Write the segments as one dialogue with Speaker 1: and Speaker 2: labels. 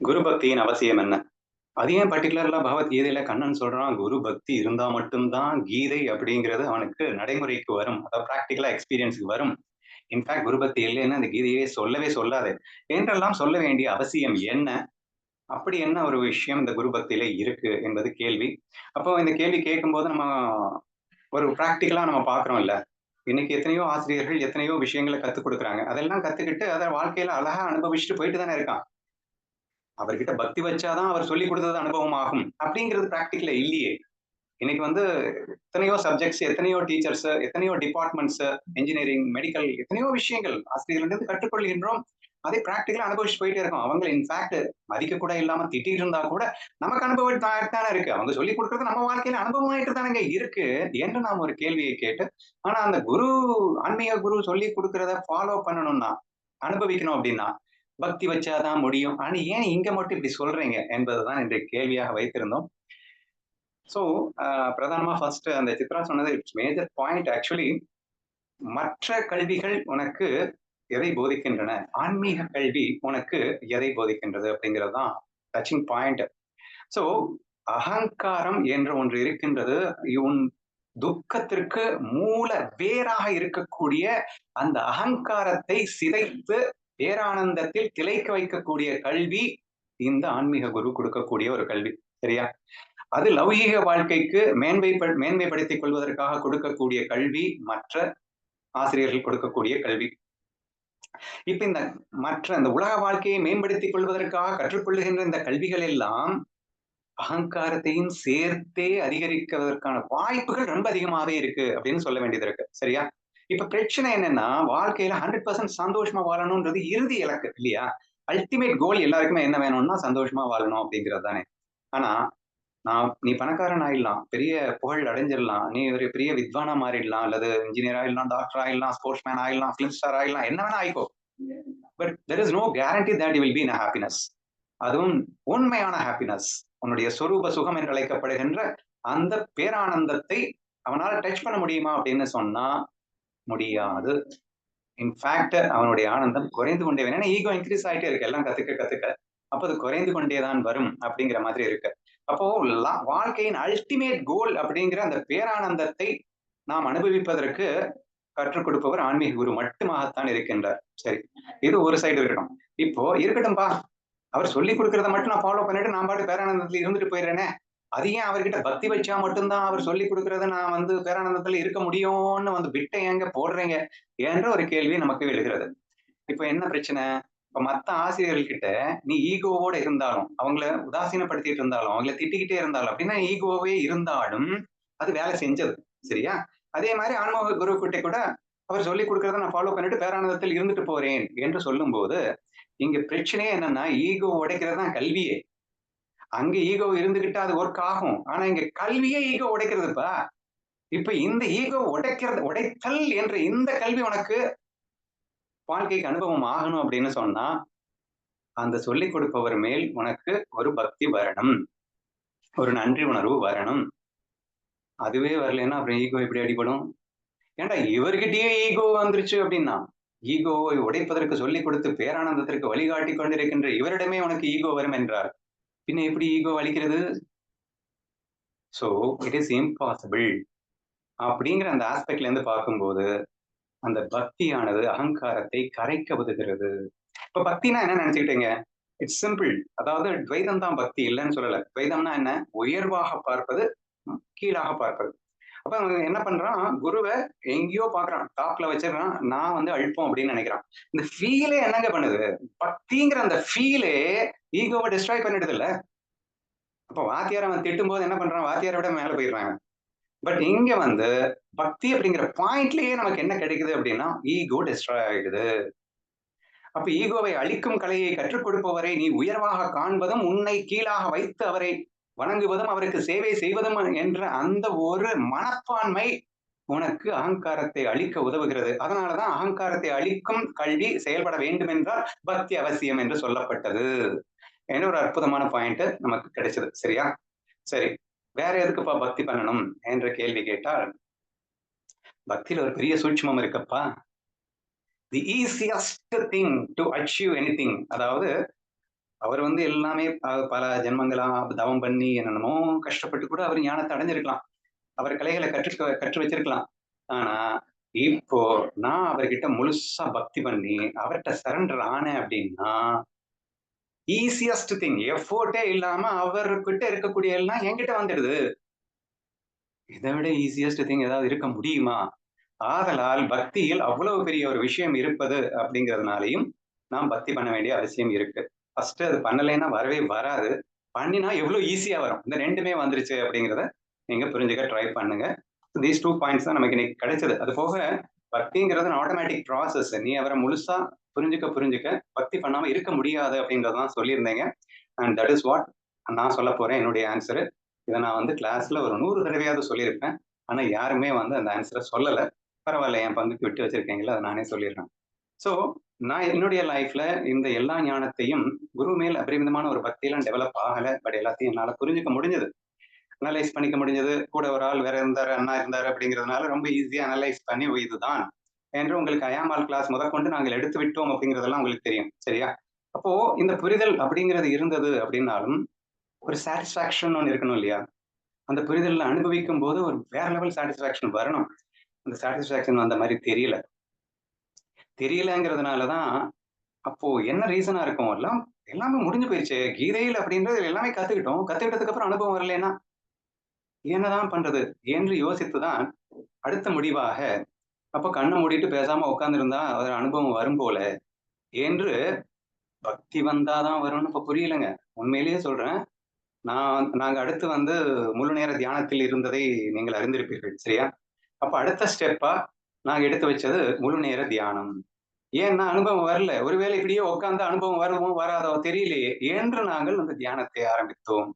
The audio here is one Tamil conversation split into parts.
Speaker 1: குரு பக்தியின் அவசியம் என்ன? அது ஏன் பர்டிகுலர்லா பகவத்கீதையில கண்ணன் சொல்றான் குரு பக்தி இருந்தா மட்டும்தான் கீதை அப்படிங்கிறது அவனுக்கு நடைமுறைக்கு வரும். அதாவது ப்ராக்டிக்கலா எக்ஸ்பீரியன்ஸுக்கு வரும். இன்ஃபேக்ட் குரு பக்தி இல்லைன்னு அந்த கீதையே சொல்லவே சொல்லாது. என்றெல்லாம் சொல்ல வேண்டிய அவசியம் என்ன? அப்படி என்ன ஒரு விஷயம் இந்த குரு பக்தியில இருக்கு என்பது கேள்வி. அப்போ இந்த கேள்வி கேட்கும்போது நம்ம ஒரு ப்ராக்டிக்கலா நம்ம பாக்குறோம் இல்ல இன்னைக்கு எத்தனையோ ஆசிரியர்கள் எத்தனையோ விஷயங்களை கத்துக் கொடுக்குறாங்க. அதெல்லாம் கத்துக்கிட்டு அதை வாழ்க்கையில அழகா அனுபவிச்சுட்டு போயிட்டு தானே இருக்கான். அவர்கிட்ட பக்தி வச்சாதான் அவர் சொல்லி கொடுத்தது அனுபவம் ஆகும் அப்படிங்கிறது பிராக்டிக்கல இல்லையே. இன்னைக்கு வந்து எத்தனையோ சப்ஜெக்ட்ஸ் எத்தனையோ டீச்சர்ஸ் எத்தனையோ டிபார்ட்மெண்ட்ஸ் இன்ஜினியரிங் மெடிக்கல் எத்தனையோ விஷயங்கள் ஆசிரியர்களிருந்து கற்றுக்கொள்கின்றோம். அதை பிராக்டிக்கலா அனுபவிச்சு போயிட்டே இருக்கோம். அவங்க இன்ஃபேக்ட் மதிக்க கூட இல்லாம திட்டிட்டு இருந்தா கூட நமக்கு அனுபவம் தானே இருக்கு. அவங்க சொல்லி கொடுக்கறது நம்ம வாழ்க்கையில அனுபவமாயிட்டு தானங்க இருக்கு என்று நாம் ஒரு கேள்வியை கேட்டு ஆனா அந்த குரு ஆன்மீக குரு சொல்லி கொடுக்கறத ஃபாலோ பண்ணணும்னா அனுபவிக்கணும் அப்படின்னா பக்தி வச்சாதான் முடியும். ஆனா ஏன் இங்க மட்டும் இப்படி சொல்றீங்க என்பதுதான் இன்றைய கேள்வியாக வைத்திருந்தோம். ஸோ பிரதானமா ஃபர்ஸ்ட் அந்த சித்ரா சொன்னது இட்ஸ் மேஜர் பாயிண்ட் ஆக்சுவலி மற்ற கல்விகள் உனக்கு எதை போதிக்கின்றன? ஆன்மீக கல்வி உனக்கு எதை போதிக்கின்றது அப்படிங்கிறது தான் டச்சிங் பாயிண்ட் ஸோ அகங்காரம் என்ற ஒன்று இருக்கின்றது. உன் துக்கத்திற்கு மூல வேறாக இருக்கக்கூடிய அந்த அகங்காரத்தை சிதைத்து பேரானந்தத்தில் திளைக்க வைக்கக்கூடிய கல்வி இந்த ஆன்மீக குரு கொடுக்கக்கூடிய ஒரு கல்வி சரியா? அது லௌகீக வாழ்க்கைக்கு மேன்மை மேன்மைப்படுத்திக் கொள்வதற்காக கொடுக்கக்கூடிய கல்வி மற்ற ஆசிரியர்கள் கொடுக்கக்கூடிய கல்வி. இப்ப இந்த மற்ற இந்த உலக வாழ்க்கையை மேம்படுத்திக் கொள்வதற்காக கற்றுக்கொள்ளுகின்ற இந்த கல்விகள் எல்லாம் அகங்காரத்தையும் சேர்த்தே அதிகரிக்கிறதற்கான வாய்ப்புகள் ரொம்ப அதிகமாவே இருக்கு அப்படின்னு சொல்ல வேண்டியது இருக்கு சரியா? இப்ப பிரச்சனை என்னன்னா வாழ்க்கையில ஹண்ட்ரட் பர்சன்ட் சந்தோஷமா வாழணும்ன்றது இறுதி இலக்கு இல்லையா? அல்டிமேட் கோல் எல்லாருக்குமே என்ன வேணும்னா சந்தோஷமா வாழணும் அப்படிங்கிறது தானே ஆனா நான் நீ பணக்காரன் ஆயிடலாம் பெரிய புகழ் அடைஞ்சிடலாம் நீ ஒரு பெரிய வித்வானா மாறிடலாம் அல்லது இன்ஜினியர் ஆயிடலாம் டாக்டர் ஆயிடலாம் ஸ்போர்ட்ஸ் மேன் ஆயிடலாம் ஃபிலிம் ஸ்டார் ஆயிடலாம் என்ன வேணா ஆயிக்கோ. But there is no guarantee that will be in happiness அதுவும் உண்மையான ஹாப்பினஸ் உன்னுடைய சொரூப சுகம் என்று அழைக்கப்படுகின்ற அந்த பேரானந்தத்தை அவனால் டச் பண்ண முடியுமா அப்படின்னு சொன்னா முடியாது. இன்ஃபேக்ட் அவனுடைய ஆனந்தம் குறைந்து கொண்டே ஏன்னா ஈகோ இன்க்ரீஸ் ஆயிட்டே இருக்கு. எல்லாம் கத்துக்க கத்துக்க. அப்போ அது குறைந்து கொண்டேதான் வரும் அப்படிங்கிற மாதிரி இருக்கு. அப்போ வாழ்க்கையின் அல்டிமேட் கோல் அப்படிங்கிற அந்த பேரானந்தத்தை நாம் அனுபவிப்பதற்கு கற்றுக் கொடுப்பவர் ஆன்மீக குரு மட்டுமாகத்தான் இருக்கின்றார். சரி இது ஒரு சைடு இருக்கட்டும். இப்போ இருக்கட்டும்பா. அவர் சொல்லி கொடுக்கறத மட்டும் நான் ஃபாலோ பண்ணிட்டு நான் பாட்டு பேரானந்தத்துல இருந்துட்டு போயிடுறேனே. அது ஏன் அவர்கிட்ட பக்தி வச்சா மட்டும்தான் அவர் சொல்லி கொடுக்கறத நான் வந்து பேரானந்தத்துல இருக்க முடியும்னு வந்து விட்டை எங்க போடுறீங்க என்ற ஒரு கேள்வி நமக்கு எழுகிறது. இப்ப என்ன பிரச்சனை? இப்ப மத்த ஆசிரியர்கள்கிட்ட நீ ஈகோவோட இருந்தாலும் அவங்கள உதாசீனப்படுத்திட்டு இருந்தாலும் அவங்கள திட்டிக்கிட்டே இருந்தாலும் அப்படின்னா ஈகோவே இருந்தாலும் அது வேலை செஞ்சது சரியா? அதே மாதிரி ஆன்மீக குரு கிட்ட கூட அவர் சொல்லி கொடுக்கறத நான் ஃபாலோ பண்ணிட்டு பேரானந்தத்தில் இருந்துட்டு போறேன் என்று சொல்லும் போது இங்க பிரச்சனையே என்னன்னா ஈகோ உடைக்கிறது தான் கல்வியே. அங்க ஈகோ இருந்துகிட்டா அது ஒர்க் ஆகும். ஆனா இங்க கல்வியே ஈகோ உடைக்கிறதுப்பா. இப்ப இந்த ஈகோ உடைக்கிறது உடைத்தல் என்ற இந்த கல்வி உனக்கு வாழ்க்கைக்கு அனுபவம் ஆகணும் அப்படின்னு சொன்னா அந்த சொல்லிக் கொடுப்பவர் மேல் உனக்கு ஒரு பக்தி வரணும். ஒரு நன்றி உணர்வு வரணும். அதுவே வரலன்னா அப்புறம் ஈகோ எப்படி அடிபடும்? ஏன்டா இவர்கிட்டயே ஈகோ வந்துருச்சு அப்படின்னா ஈகோவை உடைப்பதற்கு சொல்லிக் கொடுத்து பேரானந்தத்திற்கு வழிகாட்டி கொண்டிருக்கின்ற இவரிடமே உனக்கு ஈகோ வரும் என்றார். பின்ன எப்படி ஈகோ வலிக்கிறது சோ இட் இஸ் இம்பாசிபிள் அப்படிங்கிற அந்த ஆஸ்பெக்ட்ல இருந்து பார்க்கும்போது அந்த பக்தியானது அகங்காரத்தை கரைக்க உதவுகிறது. இப்ப பக்தினா என்ன நினைச்சுக்கிட்டீங்க? இட்ஸ் சிம்பிள் அதாவது துவைதம் தான் பக்தி இல்லைன்னு சொல்லல. துவைதம்னா என்ன? உயர்வாக பார்ப்பது கீழாக பார்ப்பது. அப்ப என்ன பண்றான்? குருவை எங்கேயோ பாக்குறான் டாப்ல வச்சிருக்கான். நான் வந்து அழுப்போம் அப்படின்னு நினைக்கிறான். இந்த ஃபீலே என்னங்க பண்ணுது? பக்திங்கிற அந்த ஃபீலே ஈகோவை டிஸ்ட்ராய் பண்ணிடுது இல்ல? அப்ப வாத்தியார் அவன் திட்டும் போது என்ன பண்றான்? வாத்தியாரை விட மேல போயிடுறாங்க. பட் இங்க வந்து பக்தி அப்படிங்கிற பாயிண்ட்லயே நமக்கு என்ன கிடைக்குது அப்படின்னா ஈகோ டிஸ்ட்ராய் ஆகிடுது அப்ப ஈகோவை அழிக்கும் கலையை கற்றுக் கொடுப்பவரை நீ உயர்வாக காண்பதும் உன்னை கீழாக வைத்து அவரை வணங்குவதும் அவருக்கு சேவை செய்வதும் என்ற அந்த ஒரு மனப்பான்மை உனக்கு அகங்காரத்தை அழிக்க உதவுகிறது. அதனாலதான் அகங்காரத்தை அழிக்கும் கல்வி செயல்பட வேண்டும் என்றால் பக்தி அவசியம் என்று சொல்லப்பட்டது. என்ற ஒரு அற்புதமான பாயிண்ட் நமக்கு கிடைச்சது. சரியா? சரி. வேற எதுக்குப்பா பக்தி பண்ணணும் என்ற கேள்வி கேட்டால் பக்தியில ஒரு பெரிய சூட்சமம் இருக்கப்பா. The easiest thing to achieve anything அதாவது அவர் வந்து எல்லாமே ப பல ஜென்மங்களா தவம் பண்ணி என்னென்னமோ கஷ்டப்பட்டு கூட அவர் ஞானத்தை அடைஞ்சிருக்கலாம். அவர் கலைகளை கற்று கற்று வச்சிருக்கலாம். ஆனா இப்போ நான் அவர்கிட்ட முழுசா பக்தி பண்ணி அவர்கிட்ட சரண்டர் ஆனேன் அப்படின்னா ஈஸியஸ்ட் திங் எஃபோர்ட்டே இல்லாம அவர்கிட்ட இருக்கக்கூடிய எல்லாம் என்கிட்ட வந்துடுது. இதை விட ஈஸியஸ்ட் திங் ஏதாவது இருக்க முடியுமா? ஆதலால் பக்தியில் அவ்வளவு பெரிய ஒரு விஷயம் இருப்பது அப்படிங்கிறதுனாலையும் நாம் பக்தி பண்ண வேண்டிய அவசியம் இருக்கு. ஃபர்ஸ்ட் அது பண்ணலைன்னா வரவே வராது. பண்ணினா எவ்வளோ ஈஸியாக வரும். இந்த ரெண்டுமே வந்துருச்சு அப்படிங்கிறத நீங்கள் புரிஞ்சுக்க ட்ரை பண்ணுங்க. தீஸ் டூ பாயிண்ட்ஸ் தான் நமக்கு இன்னைக்கு கிடைச்சது. அது போக பக்திங்கிறது ஆட்டோமேட்டிக் ப்ராசஸ் நீ அவரை முழுசா புரிஞ்சுக்க புரிஞ்சுக்க பக்தி பண்ணாமல் இருக்க முடியாது அப்படின்றதான் சொல்லியிருந்தீங்க. அண்ட் தட் இஸ் வாட் நான் சொல்ல போறேன். என்னுடைய ஆன்சரு இதை நான் வந்து கிளாஸ்ல ஒரு நூறு தடவையாவது சொல்லியிருப்பேன். ஆனால் யாருமே வந்து அந்த ஆன்சரை சொல்லலை. பரவாயில்ல என் பங்குக்கு விட்டு வச்சிருக்கீங்களா அதை நானே சொல்லிடுறேன். ஸோ நான் என்னுடைய லைஃப்ல இந்த எல்லா ஞானத்தையும் குரு மேல் அபரிமிதமான ஒரு பக்தியெல்லாம் டெவலப் ஆகலை. பட் எல்லாத்தையும் என்னால புரிஞ்சுக்க முடிஞ்சது. அனலைஸ் பண்ணிக்க முடிஞ்சது. கூட ஒரு ஆள் வேற இருந்தாரு அண்ணா இருந்தாரு அப்படிங்கிறதுனால ரொம்ப ஈஸியா அனலைஸ் பண்ணி இதுதான் என்று உங்களுக்கு அயாமால் கிளாஸ் முதற்கொண்டு நாங்கள் எடுத்து விட்டோம் அப்படிங்கிறதெல்லாம் உங்களுக்கு தெரியும். சரியா? அப்போ இந்த புரிதல் அப்படிங்கிறது இருந்தது அப்படின்னாலும் ஒரு சாட்டிஸ்ஃபேக்ஷன் ஒன்று இருக்கணும் இல்லையா? அந்த புரிதல்ல அனுபவிக்கும் போது ஒரு வேற லெவல் சாட்டிஸ்ஃபேக்ஷன் வரணும். அந்த சாட்டிஸ்ஃபேக்ஷன் அந்த மாதிரி தெரியல. தெரியலங்கிறதுனாலதான் அப்போ என்ன ரீசனா இருக்கும்? எல்லாம் எல்லாமே முடிஞ்சு போயிடுச்சு கீதையில் அப்படின்றது எல்லாமே கத்துக்கிட்டோம். கத்துக்கிட்டதுக்கு அப்புறம் அனுபவம் வரலன்னா என்னதான் பண்றது? என்று யோசித்துதான் அடுத்த முடிவாக அப்போ கண்ணை மூடிட்டு பேசாம உட்காந்துருந்தா அதோட அனுபவம் வரும் போல என்று பக்தி வந்தாதான் வரும்னு இப்ப புரியலைங்க. உண்மையிலேயே சொல்றேன். நான் நாங்க அடுத்து வந்து முழு நேர தியானத்தில் இருந்ததை நீங்கள் அறிந்திருப்பீர்கள் சரியா? அப்ப அடுத்த ஸ்டெப்பா நாங்க எடுத்து வச்சது முழு நேர தியானம். ஏன்னா அனுபவம் வரல. ஒருவேளை இப்படியே உட்காந்து அனுபவம் வருமோ வராதோ தெரியலையே என்று நாங்கள் அந்த தியானத்தை ஆரம்பித்தோம்.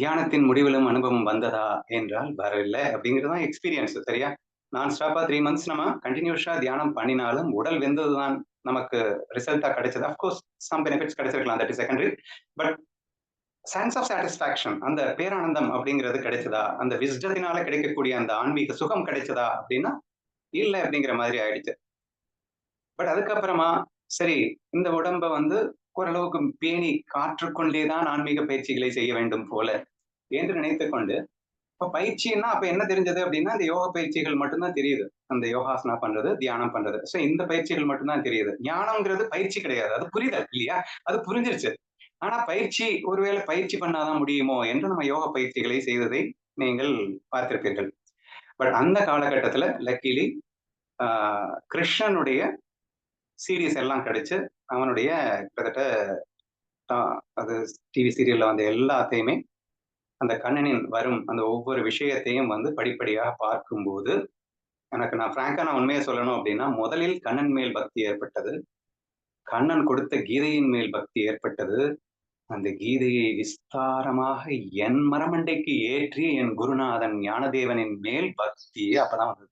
Speaker 1: தியானத்தின் முடிவிலும் அனுபவம் வந்ததா என்றால் வரவில்லை. அப்படிங்கிறது தான் எக்ஸ்பீரியன்ஸ் சரியா? நான் ஸ்டாப்பா த்ரீ மந்த்ஸ் நம்ம கண்டினியூஸா தியானம் பண்ணினாலும் உடல் வெந்ததுதான் நமக்கு ரிசல்ட்டா கிடைச்சது. Of course some benefits கிடைச்சிருக்கலாம் that is secondary but sense of satisfaction அந்த பேரானந்தம் அப்படிங்கிறது கிடைச்சதா? அந்த விஸ்டத்தினால கிடைக்கக்கூடிய அந்த ஆன்மீக சுகம் கிடைச்சதா அப்படின்னா இல்லை அப்படிங்கிற மாதிரி ஆயிடுச்சு. பட் அதுக்கப்புறமா சரி இந்த உடம்ப வந்து ஓரளவுக்கு பேணி காற்றுக்கொண்டேதான் ஆன்மீக பயிற்சிகளை செய்ய வேண்டும் போல என்று நினைத்து கொண்டு இப்ப பயிற்சின்னா அப்ப என்ன தெரிஞ்சது அப்படின்னா இந்த யோக பயிற்சிகள் மட்டும்தான் தெரியுது. அந்த யோகாசனா பண்றது தியானம் பண்றது. சோ இந்த பயிற்சிகள் மட்டும்தான் தெரியுது. ஞானம்ங்கிறது பயிற்சி கிடையாது. அது புரிதல் இல்லையா? அது புரிஞ்சிருச்சு. ஆனா பயிற்சி ஒருவேளை பயிற்சி பண்ணாதான் முடியுமோ என்று நம்ம யோக பயிற்சிகளை செய்ததை நீங்கள் பார்த்திருப்பீர்கள். பட் அந்த காலகட்டத்தில் லக்கிலி கிருஷ்ணனுடைய சீரியஸ் எல்லாம் கிடைச்சு அவனுடைய கிட்டத்தட்ட அது டிவி சீரியல்ல வந்த எல்லாத்தையுமே அந்த கண்ணனின் வரும் அந்த ஒவ்வொரு விஷயத்தையும் வந்து படிப்படியாக பார்க்கும்போது எனக்கு நான் ஃப்ராங்கா நான் உண்மையை சொல்லணும் அப்படின்னா முதலில் கண்ணன் மேல் பக்தி ஏற்பட்டது கண்ணன் கொடுத்த கீதையின் மேல் பக்தி ஏற்பட்டது அந்த கீதையை விஸ்தாரமாக என் மரமண்டைக்கு ஏற்றி என் குருநாதன் ஞானதேவனின் மேல் பக்தி அப்பதான் வந்தது.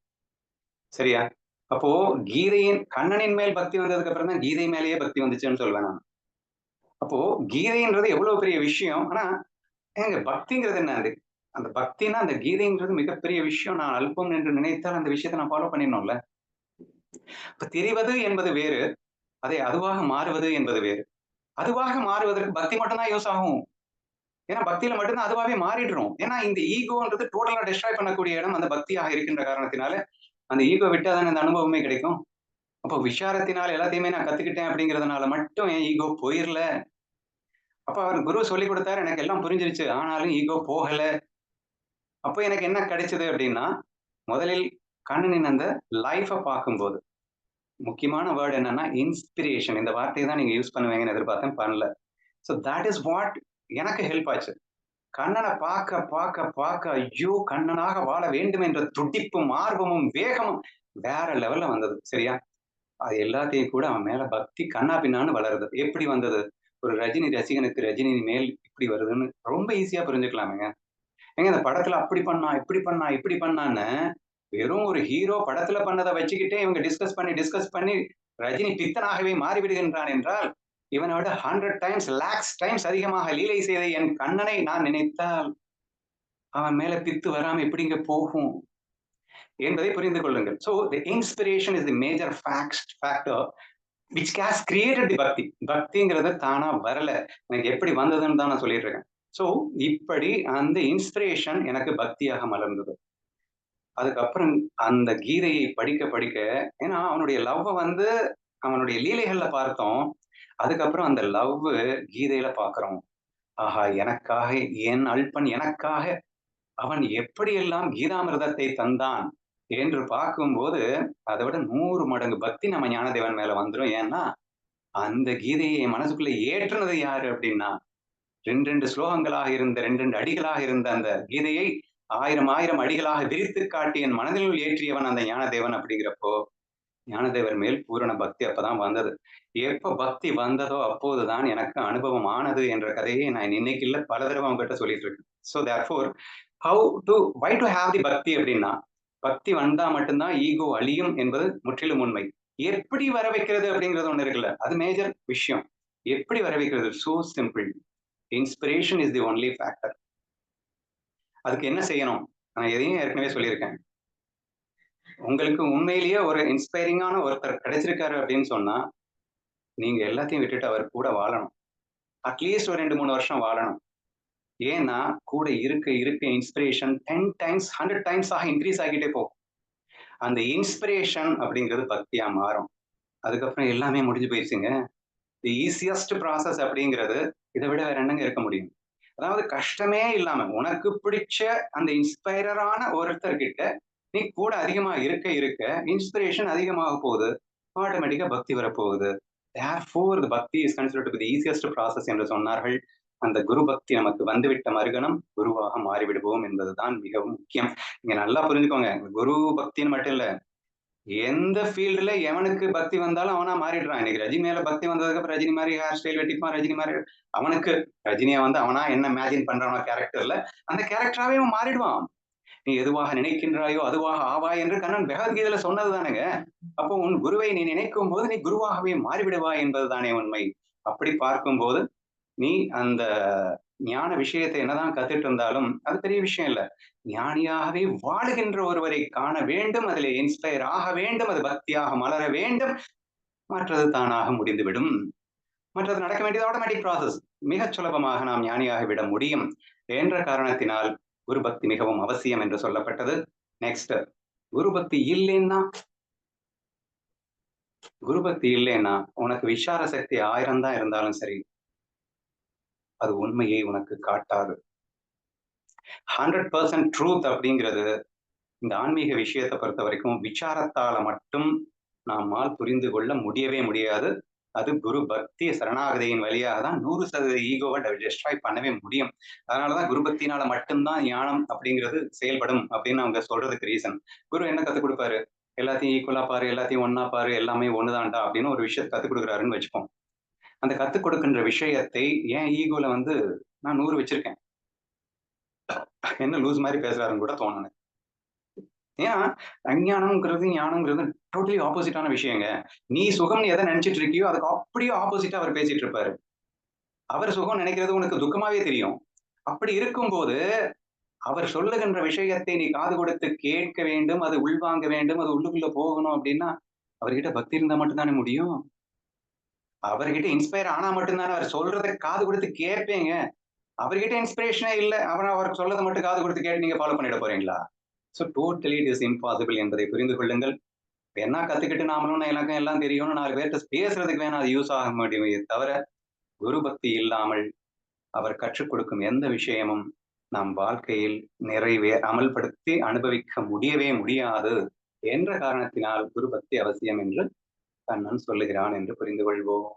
Speaker 1: சரியா? அப்போ கீதையின் கண்ணனின் மேல் பக்தி வந்ததுக்கு அப்புறம் தான் கீதை மேலேயே பக்தி வந்துச்சுன்னு சொல்வேன் நான். அப்போ கீதைன்றது எவ்வளவு பெரிய விஷயம்? ஆனா ஏங்க பக்திங்கிறது என்ன அது? அந்த பக்தினா அந்த கீதைங்கிறது மிகப்பெரிய விஷயம். நான் அல்பம் என்று நினைத்தால் அந்த விஷயத்தை நான் ஃபாலோ பண்ணிடணும்ல. இப்ப தெரிவது என்பது வேறு அதை அதுவாக மாறுவது என்பது வேறு. அதுவாக மாறுவதற்கு பக்தி மட்டும்தான் யூஸ் ஆகும். ஏன்னா பக்தியில மட்டும்தான் அதுவாகவே மாறிடுறோம். ஏன்னா இந்த ஈகோன்றது டோட்டலா டிஸ்ட்ராய் பண்ணக்கூடிய இடம் அந்த பக்தியாக இருக்கின்ற காரணத்தினால அந்த ஈகோ விட்டா தானே அந்த அனுபவமே கிடைக்கும். அப்போ விசாரத்தினால எல்லாத்தையுமே நான் கத்துக்கிட்டேன் அப்படிங்கிறதுனால மட்டும் என் ஈகோ போயிரல. அப்ப அவர் குரு சொல்லி கொடுத்தாரு எனக்கு எல்லாம் புரிஞ்சிருச்சு. ஆனாலும் ஈகோ போகல. அப்போ எனக்கு என்ன கிடைச்சது அப்படின்னா முதலில் கண்ணனின் அந்த லைஃபை பார்க்கும்போது முக்கியமான வேர்டு என்னன்னா இன்ஸ்பிரேஷன் இந்த வார்த்தையை தான் நீங்க யூஸ் பண்ணுவீங்கன்னு எதிர்பார்த்தேன் பண்ணல. ஸோ தட் இஸ் வாட் எனக்கு ஹெல்ப் ஆச்சு. கண்ணனை பார்க்க பார்க்க பார்க்க ஐயோ கண்ணனாக வாழ வேண்டும் என்ற துடிப்பும் ஆர்வமும் வேகமும் வேற லெவல்ல வந்தது. சரியா? அது எல்லாத்தையும் கூட அவன் மேல பக்தி கண்ணா பின்னான்னு வளருது. எப்படி வந்தது? ஒரு ரஜினி ரசிகனுக்கு ரஜினி மேல் இப்படி வருதுன்னு ரொம்ப ஈஸியா புரிஞ்சுக்கலாமேங்க. ஏங்க இந்த படத்துல அப்படி பண்ணா இப்படி பண்ணா இப்படி பண்ணான்னு வெறும் ஒரு ஹீரோ படத்துல பண்ணதை வச்சுக்கிட்டே இவங்க டிஸ்கஸ் பண்ணி டிஸ்கஸ் பண்ணி ரஜினி பித்தனாகவே மாறிவிடுகின்றான் என்றால் இவனோட ஹண்ட்ரட் டைம்ஸ் லேக்ஸ் டைம்ஸ் அதிகமாக லீலை செய்த என் கண்ணனை நான் நினைத்தால் அவன் மேல பித்து வராம எப்படிங்க போகும்? என்பதை புரிந்து கொள்ளுங்கள். So the inspiration is the major fact factor which has created the bhakti பக்திங்கிறது தானா வரல. எனக்கு எப்படி வந்ததுன்னு தான் நான் சொல்லிட்டு இருக்கேன். ஸோ இப்படி அந்த இன்ஸ்பிரேஷன் எனக்கு பக்தியாக மலர்ந்தது. அதுக்கப்புறம் அந்த கீதையை படிக்க படிக்க ஏன்னா அவனுடைய லவ் வந்து அவனுடைய லீலைகள்ல பார்த்தோம். அதுக்கப்புறம் அந்த லவ் கீதையில பாக்குறோம் ஆஹா எனக்காக என் அல்பன் எனக்காக அவன் எப்படியெல்லாம் கீதாமிரதத்தை தந்தான் என்று பார்க்கும்போது அதை விட நூறு மடங்கு பக்தி நம்ம ஞானதேவன் மேல வந்துடும் ஏன்னா அந்த கீதையை மனசுக்குள்ள ஏற்றுனது யாரு அப்படின்னா ரெண்டு ரெண்டு ஸ்லோகங்களாக இருந்த ரெண்டு ரெண்டு அடிகளாக இருந்த அந்த கீதையை ஆயிரம் ஆயிரம் அடிகளாக விரித்து காட்டி என் மனதில் ஏற்றியவன் அந்த ஞானதேவன் அப்படிங்கிறப்போ ஞானதேவர் மேல் பூரண பக்தி அப்பதான் வந்தது. எப்ப பக்தி வந்ததோ அப்போதுதான் எனக்கு அனுபவம் ஆனது என்ற கதையை நான் இன்னைக்கு இல்ல பல தடவை அவங்ககிட்ட சொல்லிட்டு இருக்கேன் so therefore how to why to have the bhakti அப்படின்னா பக்தி வந்தா மட்டும்தான் ஈகோ அழியும் என்பது முற்றிலும் உண்மை. எப்படி வர வைக்கிறது அப்படிங்கிறது ஒண்ணு இருக்குல்ல அது மேஜர் விஷயம். எப்படி வர வைக்கிறது? So simple inspiration is the only factor அதுக்கு என்ன செய்யணும்? நான் எதையும் ஏற்கனவே சொல்லியிருக்கேன். உங்களுக்கு உண்மையிலேயே ஒரு இன்ஸ்பைரிங்கான ஒருத்தர் கிடைச்சிருக்காரு அப்படின்னு சொன்னா நீங்க எல்லாத்தையும் விட்டுட்டு அவர் கூட வாழணும். அட்லீஸ்ட் ஒரு ரெண்டு மூணு வருஷம் வாழணும். ஏன்னா கூட இருக்க இருக்க inspiration ten times hundred times ஆக இன்க்ரீஸ் ஆகிட்டே போகும். அந்த இன்ஸ்பிரேஷன் அப்படிங்கிறது பக்தியா மாறும். அதுக்கப்புறம் எல்லாமே முடிஞ்சு போயிடுச்சுங்க தி ஈஸியஸ்ட் ப்ராசஸ் அப்படிங்கிறது இதை விட வேற என்னங்க இருக்க முடியும்? அதாவது கஷ்டமே இல்லாம உனக்கு பிடிச்ச அந்த இன்ஸ்பைரரான ஒருத்தர்கிட்ட நீ கூட அதிகமா இருக்க இருக்க இன்ஸ்பிரேஷன் அதிகமாக போகுது. ஆட்டோமேட்டிக்கா பக்தி வரப்போகுது. Therefore bhakti is considered the easiest process என்று சொன்னார்கள். அந்த குரு பக்தி நமக்கு வந்துவிட்ட மறுகணம் குருவாக மாறிவிடுவோம் என்பதுதான் மிகவும் முக்கியம். நீங்க நல்லா புரிஞ்சுக்கோங்க. குரு பக்தின்னு மட்டும் இல்ல எந்த ஃபீல்டுல எவனுக்கு பக்தி வந்தாலும் அவனா மாறிடுறான். இன்னைக்கு ரஜினி மேல பக்தி வந்ததுக்கு அப்புறம் ரஜினி மாதிரி ஹேர் ஸ்டைல் வெட்டிப்பான் ரஜினி மாதிரி அவனுக்கு ரஜினியை வந்து அவனா என்ன இமேஜின் பண்றானோ கேரக்டர்ல அந்த கேரக்டராவே அவன் மாறிடுவான். நீ எதுவாக நினைக்கின்றாயோ அதுவாக ஆவா என்று கண்ணன் பகவத்கீதையில சொன்னது தானுங்க அப்போ உன் குருவை நீ நினைக்கும் போது நீ குருவாகவே மாறிவிடுவாய் என்பதுதானே உண்மை. அப்படி பார்க்கும்போது நீ அந்த ஞான விஷயத்தை என்னதான் கத்துட்டு இருந்தாலும் அது பெரிய விஷயம் இல்ல. ஞானியாகவே வாழுகின்ற ஒருவரை காண வேண்டும் அதில் இன்ஸ்பயர் ஆக வேண்டும் அது பக்தியாக மலர வேண்டும். மற்றது தானாக முடிந்துவிடும். மற்றது நடக்க வேண்டியது ஆட்டோமேட்டிக் ப்ராசஸ் மிக சுலபமாக நாம் ஞானியாக விட முடியும். என்ற காரணத்தினால் குரு பக்தி மிகவும் அவசியம் என்று சொல்லப்பட்டது. நெக்ஸ்ட் குரு பக்தி இல்லைன்னா குரு பக்தி இல்லைன்னா உனக்கு விசார சக்தி ஆயிரம் தான் இருந்தாலும் சரி அது உண்மையை உனக்கு காட்டாது. ஹண்ட்ரட் பர்சன்ட் ட்ரூத் அப்படிங்கிறது இந்த ஆன்மீக விஷயத்தை பொறுத்த வரைக்கும் விசாரத்தால மட்டும் நம்மால் புரிந்து கொள்ள முடியவே முடியாது. அது குரு பக்தி சரணாகதியின் வழியாக தான் நூறு சதவீத ஈகோவை டெஸ்ட்ராய் பண்ணவே முடியும். அதனாலதான் குரு பக்தினால மட்டும்தான் ஞானம் அப்படிங்கிறது செயல்படும் அப்படின்னு அவங்க சொல்றதுக்கு ரீசன் குரு என்ன கத்துக் கொடுப்பாரு? எல்லாத்தையும் ஈக்குவலா பாரு எல்லாத்தையும் ஒன்னா பாரு எல்லாமே ஒண்ணுதான்டா அப்படின்னு ஒரு விஷயத்தை கத்துக் கொடுக்குறாருன்னு வச்சுப்போம். அந்த கத்துக் கொடுக்கின்ற விஷயத்தை ஏன் ஈகோல வந்து நான் நூறு வச்சிருக்கேன். என்ன லூஸ் மாதிரி பேசுறாருன்னு கூட தோணுனேன் ஏன்? அஞ்ஞானம்ங்கிறது ஞானம்ங்கிறது டோட்டலி ஆப்போசிட்டான விஷயங்க. நீ சுகம் எதை நினைச்சிட்டு இருக்கியோ அதுக்கு அப்படியே ஆப்போசிட்டா அவர் பேசிட்டு இருப்பாரு. அவர் சுகம் நினைக்கிறது உனக்கு துக்கமாவே தெரியும். அப்படி இருக்கும்போது அவர் சொல்லுகின்ற விஷயத்தை நீ காது கொடுத்து கேட்க வேண்டும் அது உள்வாங்க வேண்டும் அது உள்ளுக்குள்ள போகணும் அப்படின்னா அவர்கிட்ட பக்தி இருந்தா மட்டும்தானே முடியும்? அவர்கிட்ட இன்ஸ்பயர் ஆனா மட்டும்தானே அவர் சொல்றதை காது கொடுத்து கேட்பேங்க. அவர்கிட்ட இன்ஸ்பிரேஷனே இல்லை. அவர் அவர் சொல்லதை மட்டும் காது கொடுத்து கேட்டு நீங்க ஃபாலோ பண்ணிட போறீங்களா? So totally it is impossible என்பதை புரிந்து கொள்ளுங்கள். என்ன கத்துக்கிட்டு நாமளும் எனக்கும் எல்லாம் தெரியும்னு நாலு பேர்த்த பேசுறதுக்கு வேணா அது யூஸ் ஆக முடியுமே தவிர குரு பக்தி இல்லாமல் அவர் கற்றுக் கொடுக்கும் எந்த விஷயமும் நம் வாழ்க்கையில் நிறைவே அமல்படுத்தி அனுபவிக்க முடியவே முடியாது என்ற காரணத்தினால் குரு பக்தி அவசியம் என்று கண்ணன் சொல்லுகிறான் என்று புரிந்து கொள்வோம்